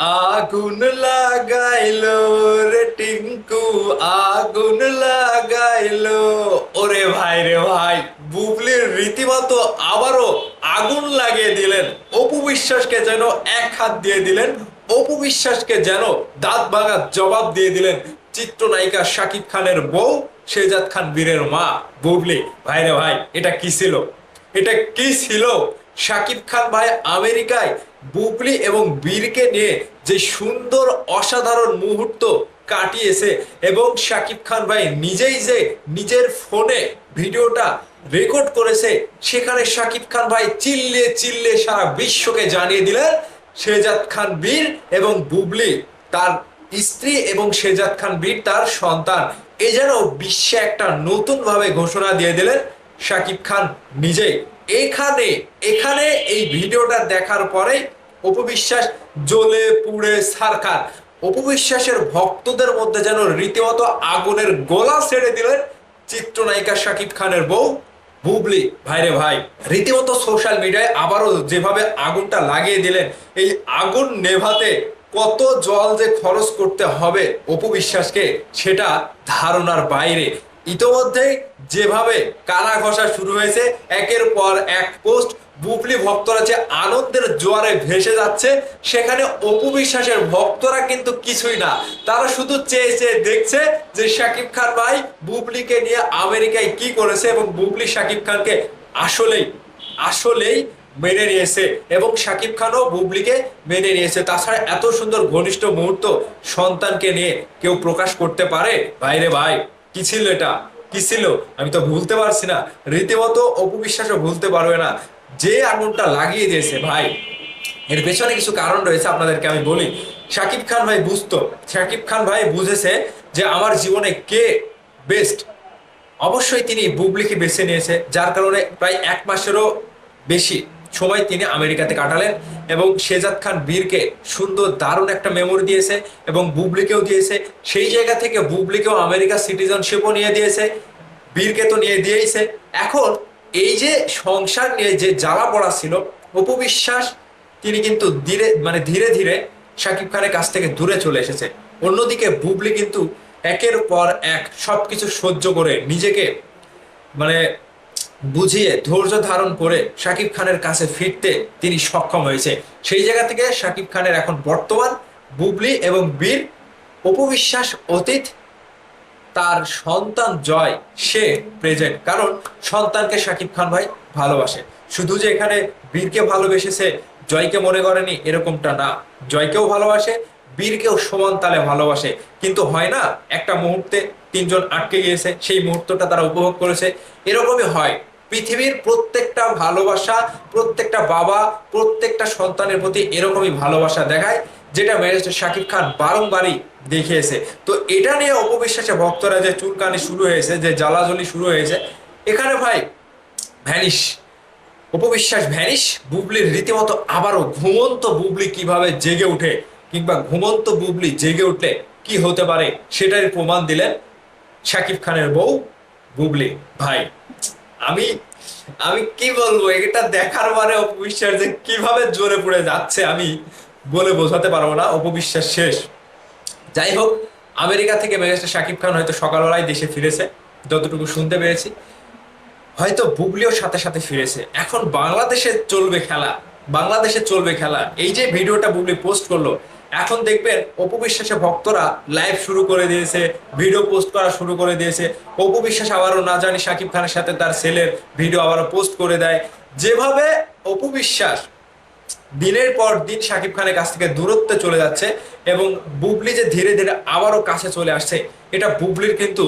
আগুন লাগাইলো রে টিঙ্কু, আগুন লাগাইলো। ওরে ভাই রে ভাই বুবলির রীতিমতো আবারও আগুন লাগিয়ে দিলেন। অপু বিশ্বাসকে যেন এক হাত দিয়ে দিলেন, অপু বিশ্বাসকে যেন দাঁত ভাঙার জবাব দিয়ে দিলেন চিত্রনায়িকা শাকিব খানের বউ শেজাদ খান বীরের মা। বুবলি, ভাই রে ভাই, এটা কি ছিল? এটা কি ছিল? শাকিব খান ভাই আমেরিকায় বুবলি এবং বীরকে নিয়ে যে সুন্দর অসাধারণ মুহূর্ত কাটিয়েছে এবং শাকিব খান ভাই নিজেই যে নিজের ফোনে ভিডিওটা রেকর্ড করেছে, সেখানে শাকিব খান ভাই চিল্লে চিল্লে সারা বিশ্বকে জানিয়ে দিলেন শেজাদ খান বীর এবং বুবলি তার স্ত্রী এবং শেজাদ খান বীর তার সন্তান। এ যেন বিশ্বে একটা নতুন ভাবে ঘোষণা দিয়ে দিলেন শাকিব খান নিজেই। এখানে এখানে এই ভিডিওটা দেখার পরে অপবিশ্বাস জ্বলে পুড়ে সারখার। অপবিশ্বাসের ভক্তদের মধ্যে যেন রীতিমতো আগুনের গোলা ছেড়ে দিলেন চিত্রনায়িকা শাকিব খানের বউ বুবলি। ভাইরে ভাই, রীতিমতো সোশ্যাল মিডিয়ায় আবারও যেভাবে আগুনটা লাগিয়ে দিলেন, এই আগুন নেভাতে কত জল যে খরচ করতে হবে অপু বিশ্বাসকে সেটা ধারণার বাইরে। ইতোমধ্যেই যেভাবে কানা ঘষা শুরু হয়েছে, একের পর এক পোস্ট বুবলি ভক্তরা যে আনন্দের জোয়ারে ভেসে যাচ্ছে, সেখানে অপু বিশ্বাসের ভক্তরা কিন্তু কিছুই না। তারা শুধু চেয়ে চেয়ে দেখছে যে শাকিব খান ভাই বুবলিকে নিয়ে আমেরিকায় কি করেছে এবং বুবলি শাকিব খানকে আসলেই আসলেই মেনে নিয়েছে এবং শাকিব খানও বুবলিকে মেনে নিয়েছে। তাছাড়া এত সুন্দর ঘনিষ্ঠ মুহূর্ত সন্তানকে নিয়ে কেউ প্রকাশ করতে পারে? ভাইরে ভাই। কি ছিল এটা? কি ছিল? আমি তো ভুলতে পারছি না। রীতিমতো অপবিশ্বাসও ভুলতে পারবে না। যে আগুনটা লাগিয়ে দিয়েছে ভাই, এর পেছনে কিছু কারণ রয়েছে আপনাদেরকে আমি বলি। শাকিব খান ভাই বুঝতো। শাকিব খান ভাই বুঝেছে যে আমার জীবনে কে বেস্ট অবশ্যই তিনি বুবলিকে বেছে নিয়েছে, যার কারণে প্রায় এক মাসেরও বেশি সময় তিনি আমেরিকাতে কাটালেন এবং শেজাদ খান বীরকে সুন্দর দারুণ একটা মেমোরি দিয়েছে এবং বুবলিকেও দিয়েছে। সেই জায়গা থেকে বুবলিকেও আমেরিকা সিটিজেনশিপও নিয়ে দিয়েছে। বীরকে তো নিয়ে দিয়েইছে। এখন এই যে সংসার নিয়ে যে জ্বালা পড়া ছিল অপবিশ্বাস তিনি কিন্তু ধীরে মানে ধীরে ধীরে শাকিব খানের কাছ থেকে দূরে চলে এসেছে। অন্যদিকে বুবলি কিন্তু একের পর এক সবকিছু সহ্য করে নিজেকে মানে বুঝিয়ে ধৈর্য ধারণ করে শাকিব খানের কাছে ফিরতে তিনি সক্ষম হয়েছে। সেই জায়গা থেকে শাকিব খানের এখন বর্তমান বুবলি এবং বীর উপবিশ্বাস অতীত, তার সন্তান জয়, সে প্রেজেন্ট কারণ সন্তানকে শাকিব খান ভাই ভালোবাসে। শুধু যে এখানে বীরকে ভালোবেসেছে, জয়কে মনে করেনি, এরকমটা না। জয়কেও ভালোবাসে, বীরকেও সমান তালে ভালোবাসে। কিন্তু হয় না, একটা মুহূর্তে তিনজন আটকে গিয়েছে, সেই মুহূর্তটা তারা উপভোগ করেছে। এরকমই হয়। পৃথিবীর প্রত্যেকটা ভালোবাসা, প্রত্যেকটা বাবা, প্রত্যেকটা সন্তানের প্রতি এরকমই ভালোবাসা দেখায়, যেটা ব্যারিস্টার শাকিব খান বারংবারই দেখিয়েছে। তো এটা নিয়ে অপবিশ্বাসে ভক্তরা যে চুলকানি শুরু হয়েছে, যে জ্বালাজলি শুরু হয়েছে, এখানে ভাই ভ্যানিশ উপবিশ্বাস ভ্যানিশ, বুবলির রীতিমতো আবারও ঘুমন্ত বুবলি কীভাবে জেগে উঠে কিংবা ঘুমন্ত বুবলি জেগে উঠলে কি হতে পারে, সেটারই প্রমাণ দিলেন শাকিব খানের বউ বুবলি ভাই। আমি আমি কি বলব? এটা দেখার পরে অপবিশ্বাস যে কীভাবে জোরে পড়ে যাচ্ছে আমি বলে বোঝাতে পারব না। অপবিশ্বাস শেষ। যাই হোক, আমেরিকা থেকে মেগাস্টার শাকিব খান হয়তো সকালবেলায় দেশে ফিরেছে। যতটুকু শুনতে পেরেছি। হয়তো বুবলিও সাথে সাথে ফিরেছে। এখন বাংলাদেশে চলবে খেলা। বাংলাদেশে চলবে খেলা। এই যে ভিডিওটা বুবলি পোস্ট করল এখন দেখবেন অপু বিশ্বাসের ভক্তরা লাইভ শুরু করে দিয়েছে ভিডিও পোস্ট করা শুরু করে দিয়েছে। অপু বিশ্বাস আবারও না জানি শাকিব খানের সাথে তার ছেলের ভিডিও আবারও পোস্ট করে দেয়। যেভাবে অপু বিশ্বাস দিনের পর দিন শাকিব খানের কাছ থেকে দূরত্বে চলে যাচ্ছে এবং বুবলি যে ধীরে ধীরে আবারও কাছে চলে আসছে, এটা বুবলির কিন্তু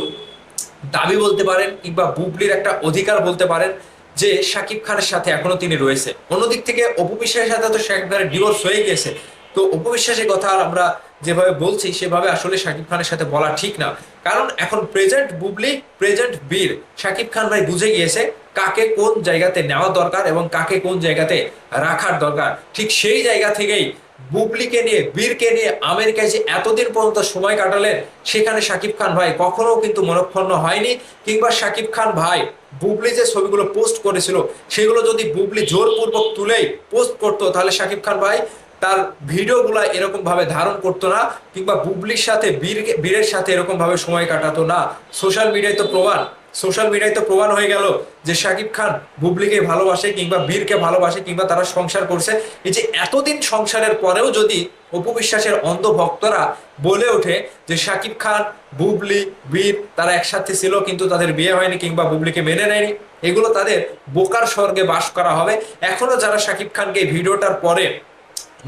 দাবি বলতে পারেন কিংবা বুবলির একটা অধিকার বলতে পারেন যে শাকিব খানের সাথে এখনও তিনি রয়েছে। অন্যদিক থেকে অপু বিশ্বাসের সাথে তো শাকিব খানের ডিভোর্স হয়ে গেছে তো অপু বিশ্বাসের কথা আর আমরা যেভাবে বলছি, সেভাবে আসলে শাকিব খানের সাথে বলা ঠিক না। কারণ এখন প্রেজেন্ট বুবলি প্রেজেন্ট বীর, শাকিব খান ভাই বুঝে গিয়েছে কাকে কোন জায়গাতে নেওয়া দরকার এবং কাকে কোন জায়গাতে রাখার দরকার। ঠিক সেই জায়গা থেকেই বুবলিকে নিয়ে, বীরকে নিয়ে আমেরিকায় যে এতদিন পর্যন্ত সময় কাটালেন, সেখানে শাকিব খান ভাই কখনো কিন্তু মনক্ষণ হয়নি। কিংবা শাকিব খান ভাই বুবলি যে ছবিগুলো পোস্ট করেছিল, সেগুলো যদি বুবলি জোরপূর্বক তুলেই পোস্ট করতো, তাহলে শাকিব খান ভাই তার ভিডিওগুলা এরকম ভাবে ধারণ করতো না, কিংবা বুবলির সাথে, বীর, বীরের সাথে এরকম ভাবে সময় কাটাতো না। সোশ্যাল মিডিয়ায় তো প্রমাণ, সোশ্যাল মিডিয়ায় তো প্রমাণ হয়ে গেল যে শাকিব খান বুবলিকে ভালোবাসে কিংবা বীরকে ভালোবাসে কিংবা তারা সংসার করছে। এই যে এতদিন সংসারের পরেও যদি অপু বিশ্বাসের অন্ধ ভক্তরা বলে ওঠে যে শাকিব খান, বুবলি, বীর তারা একসাথে ছিল কিন্তু তাদের বিয়ে হয়নি কিংবা বুবলিকে মেনে নেয়নি, এগুলো তাদের বোকার স্বর্গে বাস করা হবে। এখনও যারা শাকিব খানকে এই ভিডিওটার পরে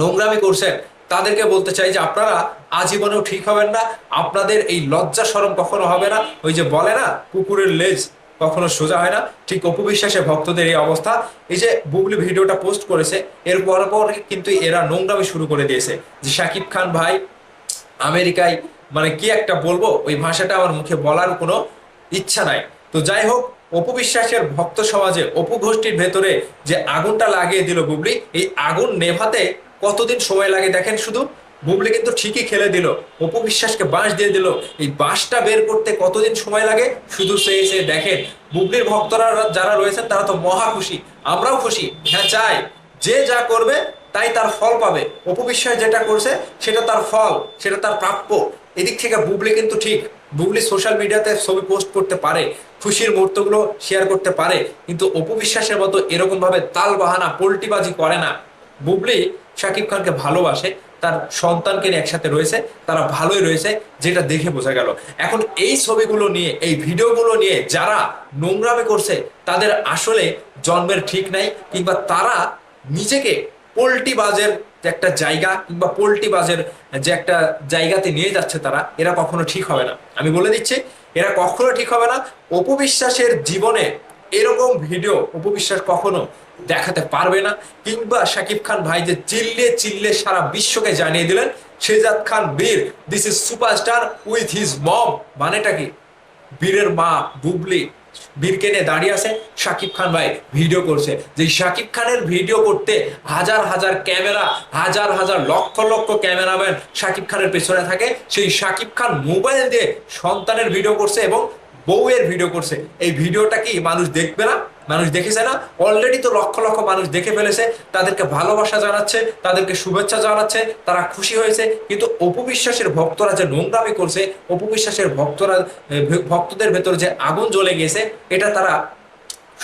নোংরামি করছেন, তাদেরকে বলতে চাই যে আপনারা আজীবনেও ঠিক হবেন না, আপনাদের এই লজ্জা সরম কখনো হবে না। ওই যে বলে না, কুকুরের লেজ কখনো সোজা হয় না। ঠিক অপু বিশ্বাসের ভক্তদের এই অবস্থা। এই যে বুবলি ভিডিওটা পোস্ট করেছে, এর পর পর কিন্তু এরা নোংরামি শুরু করে দিয়েছে। যে শাকিব খান ভাই, আমেরিকায় মানে কি একটা বলব, ওই ভাষাটা আমার মুখে বলার কোনো ইচ্ছা নাই। তো যাই হোক অপু বিশ্বাসের ভক্ত সমাজে, অপু গোষ্ঠীর ভেতরে যে আগুনটা লাগিয়ে দিল বুবলি, এই আগুন নেভাতে কতদিন সময় লাগে? দেখেন শুধু বুবলি কিন্তু ঠিকই খেলে দিল। অপু বিশ্বাসকে বাঁশ দিয়ে দিল। এই বাঁশটা বের করতে কতদিন সময় লাগে? শুধু সে সে দেখেন, বুবলির ভক্তরা যারা রয়েছেন তারা তো মহা খুশি। আমরাও খুশি। হ্যাঁ চাই। যে যা করবে, তাই তার ফল পাবে। অপবিশ্বাস যেটা করছে, সেটা তার ফল, সেটা তার প্রাপ্য। এদিক থেকে বুবলি কিন্তু ঠিক। বুবলি সোশ্যাল মিডিয়াতে ছবি পোস্ট করতে পারে, খুশির মুহূর্তগুলো শেয়ার করতে পারে। কিন্তু অপবিশ্বাসের মতো এরকম ভাবে তাল বাহানা পোল্টিবাজি করে না। বুবলি শাকিব খানকে ভালোবাসে, তার সন্তানকে নিয়ে একসাথে রয়েছে, তারা ভালোই রয়েছে, যেটা দেখে বোঝা গেল। এখন এই ছবিগুলো নিয়ে, এই ভিডিওগুলো নিয়ে যারা নোংরামে করছে, তাদের আসলে জন্মের ঠিক নাই, কিংবা তারা নিজেকে পোল্টি বাজের যে একটা জায়গা, কিংবা পোল্টি বাজের যে একটা জায়গাতে নিয়ে যাচ্ছে তারা, এরা কখনো ঠিক হবে না। আমি বলে দিচ্ছি, এরা কখনো ঠিক হবে না। অপবিশ্বাসের জীবনে এরকম ভিডিও অপবিশ্বাস কখনো দেখাতে পারবে না, কিংবা শাকিব খান ভাই যে চিল্লে চিল্লে সারা বিশ্বকে জানিয়ে দিলেন Shehzad Khan Bir this is superstar with his mom মানেটা কি? বীরের মা বুবলি বীরকে নিয়ে দাঁড়িয়ে আছে, শাকিব খান ভাই ভিডিও করছে। যে শাকিব খানের ভিডিও করতে হাজার হাজার ক্যামেরা, হাজার হাজার লক্ষ লক্ষ ক্যামেরাম্যান শাকিব খানের পেছনে থাকে, সেই শাকিব খান মোবাইল দিয়ে সন্তানের ভিডিও করছে এবং বউয়ের ভিডিও করছে। এই ভিডিওটা কি মানুষ দেখবে না? মানুষ দেখেছে না? অলরেডি তো লক্ষ লক্ষ মানুষ দেখে ফেলেছে, তাদেরকে ভালোবাসা জানাচ্ছে, তাদেরকে শুভেচ্ছা জানাচ্ছে, তারা খুশি হয়েছে। কিন্তু অপবিশ্বাসের ভক্তরা যে নোংরামি করছে, অপবিশ্বাসের ভক্তরা ভক্তদের ভেতরে যে আগুন জ্বলে গেছে, এটা তারা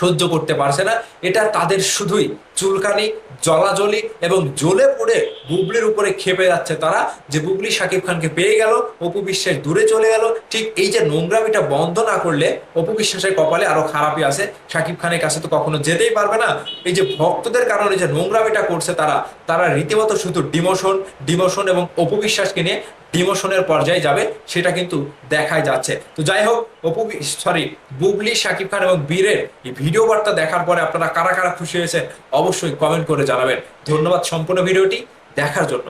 সহ্য করতে পারছে না। এটা তাদের শুধুই চুলকানি, জলাজলি এবং জ্বলে পড়ে বুবলির উপরে খেপে যাচ্ছে তারা। যে বুবলি শাকিব খানকে পেয়ে গেল, অপু বিশ্বাস দূরে চলে গেল। ঠিক এই যে নোংরামিটা বন্ধ না করলে অপু বিশ্বাসের কপালে আরও খারাপই আছে শাকিব খানের কাছে তো কখনো যেতেই পারবে না। এই যে ভক্তদের কারণে যে নোংরামিটা করছে তারা তারা রীতিমতো শুধু ডিমোশন ডিমোশন এবং অপু বিশ্বাসকে নিয়ে ডিমোশনের পর্যায়ে যাবে, সেটা কিন্তু দেখাই যাচ্ছে। তো যাই হোক, অপু সরি বুবলি, শাকিব খান এবং বীরের এই ভিডিও বার্তা দেখার পরে আপনারা কারা কারা খুশি হয়েছেন? অবশ্যই কমেন্ট করে জানাবেন। ধন্যবাদ সম্পূর্ণ ভিডিওটি দেখার জন্য।